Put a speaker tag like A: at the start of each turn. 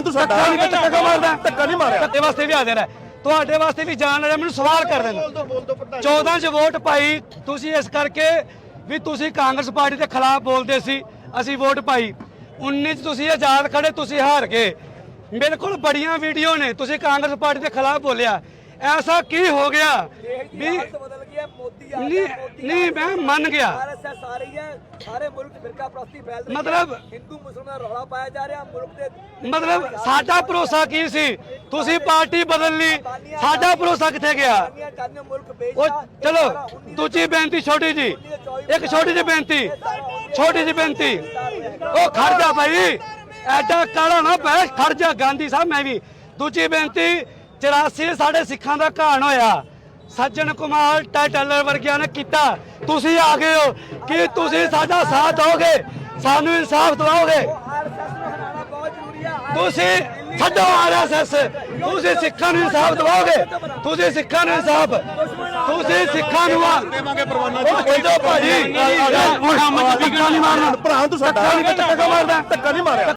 A: ਭਰਾ ਤੂੰ ਸਾਡਾ
B: ਧੱਕਾ ਨਹੀਂ ਧੱਕਾ ਮਾਰਦਾ।
A: ਧੱਕਾ ਨਹੀਂ ਮਾਰਿਆ।
B: ਧੱਕੇ ਵਾਸਤੇ ਵੀ ਹਾਜ਼ਰ ਹੈ ਤੁਹਾਡੇ ਵਾਸਤੇ ਵੀ ਜਾਣ ਵਾਲਾ ਮੈਨੂੰ ਸਵਾਲ ਕਰ ਦੇਣਾ। 14 ਚ ਵੋਟ ਪਾਈ ਤੁਸੀਂ ਇਸ ਕਰਕੇ ਵੀ ਤੁਸੀਂ ਕਾਂਗਰਸ ਪਾਰਟੀ ਦੇ ਖਿਲਾਫ ਬੋਲਦੇ ਸੀ ਅਸੀਂ ਵੋਟ ਪਾਈ। 19 ਚ ਤੁਸੀਂ ਆਜ਼ਾਦ ਖੜੇ ਤੁਸੀਂ ਹਾਰ ਗਏ। ਮੇਰੇ ਕੋਲ ਬੜੀਆਂ ਵੀਡੀਓ ਨੇ ਤੁਸੀਂ ਕਾਂਗਰਸ ਪਾਰਟੀ ਦੇ ਖਿਲਾਫ ਬੋਲਿਆ। ਐਸਾ ਕੀ ਹੋ ਗਿਆ? ਵੀ ਨਹੀਂ ਨਹੀਂ ਮੈਂ ਮੰਨ ਗਿਆ।
C: ਆਰਐਸਐਸ ਆ ਰਹੀ ਹੈ ਸਾਰੇ ਮੁਲਕ ਫਿਰਕਾ ਪ੍ਰਸਤੀ ਫੈਲ ਰਹੀ ਹੈ।
B: ਮਤਲਬ
C: ਹਿੰਦੂ ਮੁਸਲਮਾਨ ਰੌਲਾ ਪਾਇਆ ਜਾ ਰਿਹਾ ਮੁਲਕ ਦੇ
B: ਮਤਲਬ ਸਾਡਾ ਭਰੋਸਾ ਕੀ ਸੀ? ਤੁਸੀਂ ਪਾਰਟੀ ਬਦਲ ਲਈ। ਸਾਡਾ ਭਰੋਸਾ ਕਿੱਥੇ ਗਿਆ? ਉਹ ਚਲੋ ਦੂਜੀ ਬੇਨਤੀ ਛੋਟੀ ਜੀ। ਇੱਕ ਛੋਟੀ ਜਿਹੀ ਬੇਨਤੀ। ਛੋਟੀ ਜਿਹੀ ਬੇਨਤੀ। ਉਹ ਖੜ ਜਾ ਭਾਈ। ਐਡਾ ਕਾਲਾ ਨਾ ਬੈ ਖੜ ਜਾ। ਗਾਂਧੀ ਸਾਹਿਬ ਮੈਂ ਵੀ। ਦੂਜੀ ਬੇਨਤੀ 84 ਸਾਡੇ ਸਿੱਖਾਂ ਦਾ ਘਾਣ ਹੋਇਆ। ਸੱਜਣ ਕੁਮਾਰ ਟਾਈਟਲਰ ਵਰਗਿਆਂ ਨੇ ਕੀਤਾ। ਤੁਸੀਂ ਆ ਗਏ ਹੋ। ਕਿ ਤੁਸੀਂ ਸਾਡਾ ਸਾਥ ਦੋਗੇ ਸਾਨੂੰ ਇਨਸਾਫ ਦਿਵਾਓਗੇ?
C: ਨੂੰ ਹਟਾਉਣਾ ਬਹੁਤ ਜ਼ਰੂਰੀ ਹੈ
B: ਤੁਸੀਂ ਛੱਡੋ ਆਰਐਸਐਸ ਤੁਸੀਂ ਸਿੱਖਾਂ ਨੂੰ ਇਨਸਾਫ ਦਿਵਾਓਗੇ? ਤੁਸੀਂ ਸਿੱਖਾਂ ਨੂੰ ਇਨਸਾਫ। ਤੁਸੀਂ ਸਿੱਖਾਂ ਨੂੰ ਆ
A: ਦੇਵਾਂਗੇ ਪਰਵਾਨਾ
B: ਉਹ ਛੱਡੋ ਭਾਜੀ।
A: ਭਰਾ ਤੂੰ ਸਾਡਾ
B: ਧੱਕਾ ਨਹੀਂ ਧੱਕਾ ਮਾਰਦਾ
A: ਧੱਕਾ ਨਹੀਂ ਮਾਰਿਆ।